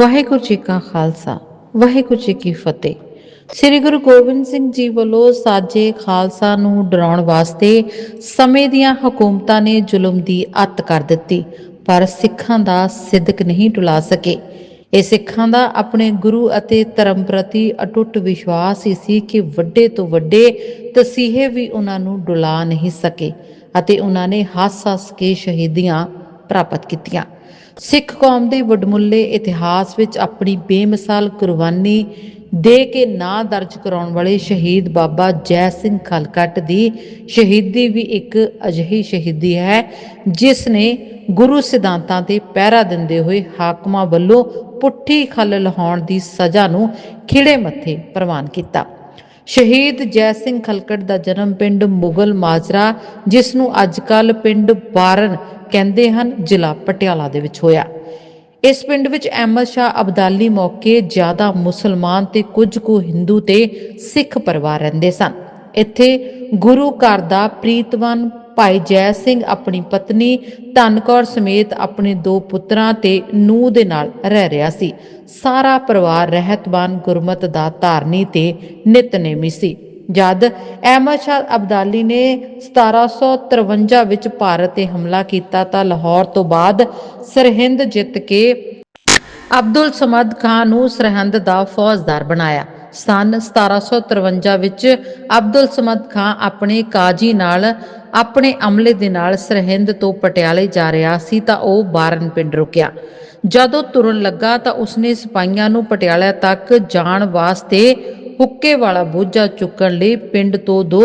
ਵਾਹਿਗੁਰੂ ਜੀ ਕਾ ਖਾਲਸਾ, ਵਾਹਿਗੁਰੂ ਜੀ ਕੀ ਫਤਿਹ। ਸ੍ਰੀ ਗੁਰੂ ਗੋਬਿੰਦ ਸਿੰਘ ਜੀ ਵੱਲੋਂ ਸਾਜੇ ਖਾਲਸਾ ਨੂੰ ਡਰਾਉਣ ਵਾਸਤੇ ਸਮੇਂ ਦੀਆਂ ਹਕੂਮਤਾਂ ਨੇ ਜ਼ੁਲਮ ਦੀ ਅੱਤ ਕਰ ਦਿੱਤੀ, ਪਰ ਸਿੱਖਾਂ ਦਾ ਸਿੱਧਕ ਨਹੀਂ ਟੁਲਾ ਸਕੇ। ਇਹ ਸਿੱਖਾਂ ਦਾ ਆਪਣੇ ਗੁਰੂ ਅਤੇ ਧਰਮ ਪ੍ਰਤੀ ਅਟੁੱਟ ਵਿਸ਼ਵਾਸ ਹੀ ਸੀ ਕਿ ਵੱਡੇ ਤੋਂ ਵੱਡੇ ਤਸੀਹੇ ਵੀ ਉਹਨਾਂ ਨੂੰ ਡੁਲਾ ਨਹੀਂ ਸਕੇ ਅਤੇ ਉਹਨਾਂ ਨੇ ਹੱਸ-ਹੱਸ ਕੇ ਸ਼ਹੀਦੀਆਂ ਪ੍ਰਾਪਤ ਕੀਤੀਆਂ। ਸਿੱਖ ਕੌਮ ਦੇ ਵਡਮੁੱਲੇ ਇਤਿਹਾਸ ਵਿੱਚ ਆਪਣੀ ਬੇਮਿਸਾਲ ਕੁਰਬਾਨੀ ਦੇ ਕੇ ਨਾਂ ਦਰਜ ਕਰਾਉਣ ਵਾਲੇ ਸ਼ਹੀਦ ਬਾਬਾ ਜੈ ਸਿੰਘ ਖਲਕਟ ਦੀ ਸ਼ਹੀਦੀ ਵੀ ਇੱਕ ਅਜਿਹੀ ਸ਼ਹੀਦੀ ਹੈ, ਜਿਸ ਨੇ ਗੁਰੂ ਸਿਧਾਂਤਾਂ ਤੇ ਪਹਿਰਾ ਦਿੰਦੇ ਹੋਏ ਹਾਕਮਾਂ ਵੱਲੋਂ ਪੁੱਠੀ ਖੱਲ ਲਹਾਉਣ ਦੀ ਸਜ਼ਾ ਨੂੰ ਖਿੜੇ ਮੱਥੇ ਪ੍ਰਵਾਨ ਕੀਤਾ। ਸ਼ਹੀਦ ਜੈ ਸਿੰਘ ਖਲਕਟ ਦਾ ਜਨਮ ਪਿੰਡ ਮੁਗਲ ਮਾਜਰਾ, ਜਿਸ ਨੂੰ ਅੱਜਕੱਲ ਪਿੰਡ ਬਾਰਨ ਕਹਿੰਦੇ ਹਨ, ਜ਼ਿਲ੍ਹਾ ਪਟਿਆਲਾ ਦੇ ਵਿੱਚ ਹੋਇਆ। ਇਸ ਪਿੰਡ ਵਿੱਚ ਅਹਿਮਦ ਸ਼ਾਹ ਅਬਦਾਲੀ ਮੌਕੇ ਜ਼ਿਆਦਾ ਮੁਸਲਮਾਨ ਤੇ ਕੁਝ ਕੁ ਹਿੰਦੂ ਤੇ ਸਿੱਖ ਪਰਿਵਾਰ ਰਹਿੰਦੇ ਸਨ। ਇੱਥੇ ਗੁਰੂ ਘਰ ਦਾ ਪ੍ਰੀਤਵਾਨ ਭਾਈ ਜੈ ਸਿੰਘ ਆਪਣੀ ਪਤਨੀ ਧਨਕੌਰ ਸਮੇਤ ਆਪਣੇ ਦੋ ਪੁੱਤਰਾਂ ਤੇ ਨੂੰਹ ਦੇ ਨਾਲ ਰਹਿ ਰਿਹਾ ਸੀ। ਸਾਰਾ ਪਰਿਵਾਰ ਰਹਿਤਬਾਨ ਗੁਰਮਤ ਦਾ ਧਾਰਨੀ ਤੇ ਨਿਤਨੇਮੀ ਸੀ। ਜਦ ਅਹਿਮਦ ਸ਼ਾਹ ਅਬਦਾਲੀ ਨੇ 1753 ਵਿੱਚ ਭਾਰਤ ਤੇ ਹਮਲਾ ਕੀਤਾ ਤਾਂ ਲਾਹੌਰ ਤੋਂ ਬਾਅਦ ਸਰਹਿੰਦ ਜਿੱਤ ਕੇ ਅਬਦੁਲ ਸਮਦ ਖਾਨ ਨੂੰ ਸਰਹਿੰਦ ਦਾ ਫੌਜਦਾਰ ਬਣਾਇਆ। ਸਨ 1753 ਵਿੱਚ ਅਬਦੁਲ ਸਮਦ ਖਾਨ ਆਪਣੇ ਕਾਜੀ ਨਾਲ ਆਪਣੇ ਅਮਲੇ ਦੇ ਨਾਲ ਸਰਹਿੰਦ ਤੋਂ ਪਟਿਆਲੇ ਜਾ ਰਿਹਾ ਸੀ ਤਾਂ ਉਹ ਬਾਰਨ ਪਿੰਡ ਰੁਕਿਆ। ਜਦੋਂ ਤੁਰਨ ਲੱਗਾ ਤਾਂ ਉਸਨੇ ਸਿਪਾਹੀਆਂ ਨੂੰ ਪਟਿਆਲਾ ਤੱਕ ਜਾਣ ਵਾਸਤੇ ਹੁੱਕੇ ਵਾਲਾ ਬੋਝਾ ਚੁੱਕਣ ਲਈ ਪਿੰਡ ਤੋਂ ਦੋ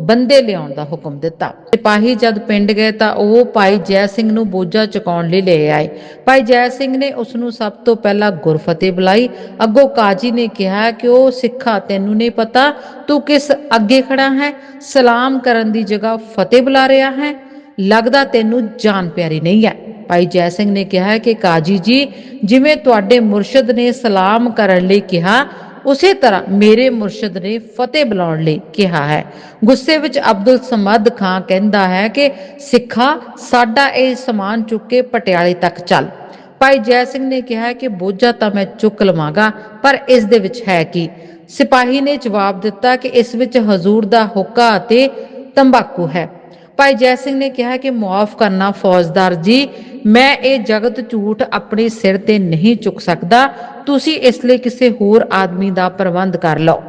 ਬੰਦੇ ਲਿਆਉਣ ਦਾ ਹੁਕਮ ਦਿੱਤਾ। ਸਿਪਾਹੀ ਜਦ ਪਿੰਡ ਗਏ ਤਾਂ ਉਹ ਭਾਈ ਜੈ ਸਿੰਘ ਨੂੰ ਬੋਝਾ ਚੁਕਾਉਣ ਲਈ ਲੈ ਆਏ। ਭਾਈ ਜੈ ਸਿੰਘ ਨੇ ਉਸ ਨੂੰ ਸਭ ਤੋਂ ਪਹਿਲਾਂ ਗੁਰਫਤਿਹ ਬੁਲਾਈ। ਅੱਗੋਂ ਕਾਜੀ ਨੇ ਕਿਹਾ ਕਿ ਉਹ ਸਿੱਖਾ, ਤੈਨੂੰ ਨਹੀਂ ਪਤਾ ਤੂੰ ਕਿਸ ਅੱਗੇ ਖੜਾ ਹੈ? ਸਲਾਮ ਕਰਨ ਦੀ ਜਗ੍ਹਾ ਫਤਿਹ ਬੁਲਾ ਰਿਹਾ ਹੈ? ਲੱਗਦਾ ਤੈਨੂੰ ਜਾਨ ਪਿਆਰੀ ਨਹੀਂ ਹੈ। ਭਾਈ ਜੈ ਸਿੰਘ ਨੇ ਕਿਹਾ ਕਿ ਕਾਜੀ ਜੀ, ਜਿਵੇਂ ਤੁਹਾਡੇ ਮੁਰਸ਼ਿਦ ਨੇ ਸਲਾਮ ਕਰਨ ਲਈ ਕਿਹਾ ਉਸੇ ਤਰ੍ਹਾਂ ਮੇਰੇ ਮੁਰਸ਼ਿਦ ਨੇ ਫਤਿਹ ਬੁਲਾਉਣ ਲਈ ਕਿਹਾ ਹੈ। ਗੁੱਸੇ ਵਿੱਚ ਅਬਦੁਲ ਸਮਦ ਖਾਨ ਕਹਿੰਦਾ ਹੈ ਕਿ ਸਿੱਖਾ ਸਾਡਾ ਇਹ ਸਮਾਨ ਚੁੱਕ ਕੇ ਪਟਿਆਲੇ ਤੱਕ ਚੱਲ। ਭਾਈ ਜੈ ਸਿੰਘ ਨੇ ਕਿਹਾ ਕਿ ਬੋਝਾ ਤਾਂ ਮੈਂ ਚੁੱਕ ਲਵਾਂਗਾ, ਪਰ ਇਸ ਦੇ ਵਿੱਚ ਹੈ ਕੀ? ਸਿਪਾਹੀ ਨੇ ਜਵਾਬ ਦਿੱਤਾ ਕਿ ਇਸ ਵਿੱਚ ਹਜ਼ੂਰ ਦਾ ਹੁੱਕਾ ਅਤੇ ਤੰਬਾਕੂ ਹੈ। ਭਾਈ ਜੈ ਸਿੰਘ ਨੇ ਕਿਹਾ ਕਿ ਮੁਆਫ ਕਰਨਾ ਫੌਜਦਾਰ ਜੀ, ਮੈਂ ਇਹ ਜਗਤ ਝੂਠ ਆਪਣੇ ਸਿਰ ਤੇ ਨਹੀਂ ਚੁੱਕ ਸਕਦਾ ਤੁਸੀਂ ਇਸ ਲਈ ਕਿਸੇ ਹੋਰ ਆਦਮੀ ਦਾ ਪ੍ਰਬੰਧ ਕਰ ਲਓ।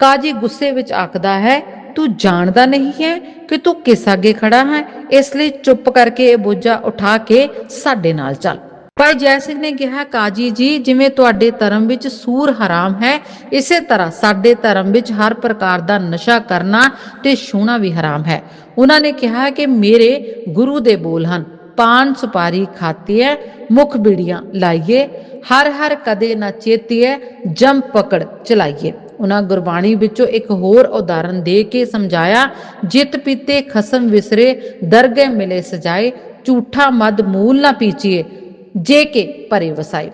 ਕਾਜੀ ਗੁੱਸੇ ਵਿੱਚ ਆਖਦਾ ਹੈ, ਤੂੰ ਜਾਣਦਾ ਨਹੀਂ ਹੈ ਕਿ ਤੂੰ ਕਿਸ ਅੱਗੇ ਖੜਾ ਹੈ। ਇਸ ਲਈ ਚੁੱਪ ਕਰਕੇ ਇਹ ਬੋਝਾ ਉਠਾ ਕੇ ਸਾਡੇ ਨਾਲ ਚੱਲ। ਭਾਈ ਜੈ ਸਿੰਘ ਨੇ ਕਿਹਾ, ਕਾਜੀ ਜੀ, ਜਿਵੇਂ ਤੁਹਾਡੇ ਧਰਮ ਵਿੱਚ ਸੂਰ ਹਰਾਮ ਹੈ, ਇਸੇ ਤਰ੍ਹਾਂ ਸਾਡੇ ਧਰਮ ਵਿੱਚ ਹਰ ਪ੍ਰਕਾਰ ਦਾ ਨਸ਼ਾ ਕਰਨਾ ਤੇ ਛੂਣਾ ਵੀ ਹਰਾਮ ਹੈ। ਉਹਨਾਂ ਨੇ ਕਿਹਾ ਕਿ ਮੇਰੇ ਗੁਰੂ ਦੇ ਬੋਲ ਹਨ, ਪਾਨ ਸੁਪਾਰੀ ਖਾਤੀ ਹੈ ਮੁਖ ਬੀੜੀਆਂ ਲਾਈਏ ਹਰ ਹਰ ਕਦੇ ਨਾ ਚੇਤੀਏ ਜਮ ਪਕੜ ਚਲਾਈਏ। ਉਹਨਾਂ ਗੁਰਬਾਣੀ ਵਿੱਚੋਂ ਇੱਕ ਹੋਰ ਉਦਾਹਰਨ ਦੇ ਕੇ ਸਮਝਾਇਆ, ਜਿਤ ਪੀਤੇ ਖਸਮ ਵਿਸਰੇ ਦਰਗੇ ਮਿਲੇ ਸਜਾਏ, ਝੂਠਾ ਮਦ ਮੂਲ ਨਾ ਪੀਚੀਏ, ਜੇ ਕੇ ਭਰੇ ਵਸਾਏ।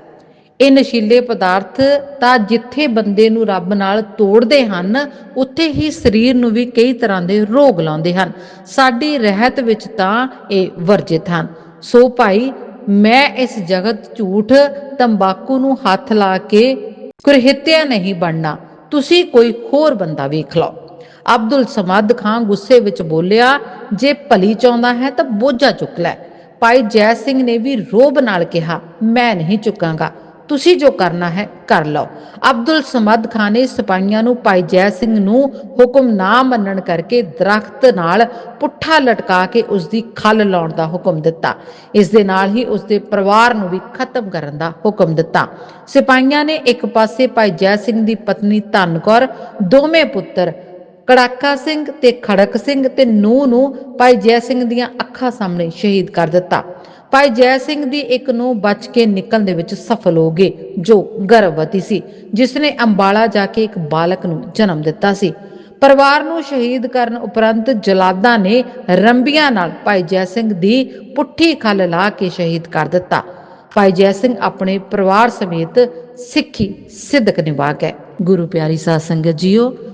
ਇਹ ਨਸ਼ੀਲੇ ਪਦਾਰਥ ਤਾਂ ਜਿੱਥੇ ਬੰਦੇ ਨੂੰ ਰੱਬ ਨਾਲ ਤੋੜਦੇ ਹਨ, ਉੱਥੇ ਹੀ ਸਰੀਰ ਨੂੰ ਵੀ ਕਈ ਤਰ੍ਹਾਂ ਦੇ ਰੋਗ ਲਾਉਂਦੇ ਹਨ। ਸਾਡੀ ਰਹਿਤ ਵਿੱਚ ਤਾਂ ਇਹ ਵਰਜਿਤ ਹਨ। ਸੋ ਭਾਈ ਮੈਂ ਇਸ ਜਗਤ ਝੂਠ ਤੰਬਾਕੂ ਨੂੰ ਹੱਥ ਲਾ ਕੇ ਕੁਰਹਿਤਿਆ ਨਹੀਂ ਬਣਨਾ। ਤੁਸੀਂ ਕੋਈ ਹੋਰ ਬੰਦਾ ਵੇਖ ਲਓ। ਅਬਦੁਲ ਸਮਦ ਖਾਨ ਗੁੱਸੇ ਵਿੱਚ ਬੋਲਿਆ, ਜੇ ਭਲੀ ਚਾਹੁੰਦਾ ਹੈ ਤਾਂ ਬੋਝਾ ਚੁੱਕ ਲੈ। ਭਾਈ ਜੈ ਸਿੰਘ ਨੇ ਵੀ ਰੋਬ ਨਾਲ ਕਿਹਾ, ਮੈਂ ਨਹੀਂ ਚੁੱਕਾਂਗਾ। ਤੁਸੀਂ ਜੋ ਕਰਨਾ ਹੈ, ਕਰ ਲਓ। ਅਬਦੁਲ ਸਮਦ ਖਾਨ ਨੇ ਸਿਪਾਹੀਆਂ ਨੂੰ ਭਾਈ ਜੈ ਸਿੰਘ ਨੂੰ ਹੁਕਮ ਨਾ ਮੰਨਣ ਕਰਕੇ ਦਰਖਤ ਨਾਲ ਪੁੱਠਾ ਲਟਕਾ ਕੇ ਉਸ ਦੀ ਖੱਲ ਲਾਉਣ ਦਾ ਹੁਕਮ ਦਿੱਤਾ। ਇਸ ਦੇ ਨਾਲ ਹੀ ਉਸ ਦੇ ਪਰਿਵਾਰ ਨੂੰ ਵੀ ਖਤਮ ਕਰਨ ਦਾ ਹੁਕਮ ਦਿੱਤਾ। ਸਿਪਾਹੀਆਂ ਨੇ ਇੱਕ ਪਾਸੇ ਭਾਈ ਜੈ ਸਿੰਘ ਦੀ ਪਤਨੀ ਧਨਕੌਰ ਦੋਵੇਂ ਪੁੱਤਰ ਕੜਾਕਾ ਸਿੰਘ ਤੇ ਖੜਕ ਸਿੰਘ ਤੇ ਨੂੰਹ ਨੂੰ ਭਾਈ ਜੈ ਸਿੰਘ ਦੀਆਂ ਅੱਖਾਂ ਸਾਹਮਣੇ ਸ਼ਹੀਦ ਕਰ ਦਿੱਤਾ। ਭਾਈ ਜੈ ਸਿੰਘ ਦੀ ਇੱਕ ਨੂੰ ਬਚ ਕੇ ਨਿਕਲਣ ਦੇ ਵਿੱਚ ਸਫਲ ਹੋ ਗਏ, ਜੋ ਗਰਭਵਤੀ ਸੀ ਜਿਸ ਨੇ ਅੰਬਾਲਾ ਜਾ ਕੇ ਇੱਕ ਬਾਲਕ ਨੂੰ ਜਨਮ ਦਿੱਤਾ ਸੀ। ਪਰਿਵਾਰ ਨੂੰ ਸ਼ਹੀਦ ਕਰਨ ਉਪਰੰਤ ਜਲਾਦਾਂ ਨੇ ਰੰਬੀਆਂ ਨਾਲ ਭਾਈ ਜੈ ਸਿੰਘ ਦੀ ਪੁੱਠੀ ਖੱਲ ਲਾ ਕੇ ਸ਼ਹੀਦ ਕਰ ਦਿੱਤਾ। ਭਾਈ ਜੈ ਸਿੰਘ ਆਪਣੇ ਪਰਿਵਾਰ ਸਮੇਤ ਸਿੱਖੀ ਸਿੱਧਕ ਨਿਭਾ ਗਏ। ਗੁਰੂ ਪਿਆਰੀ ਸਾਧ ਸੰਗਤ ਜੀਓ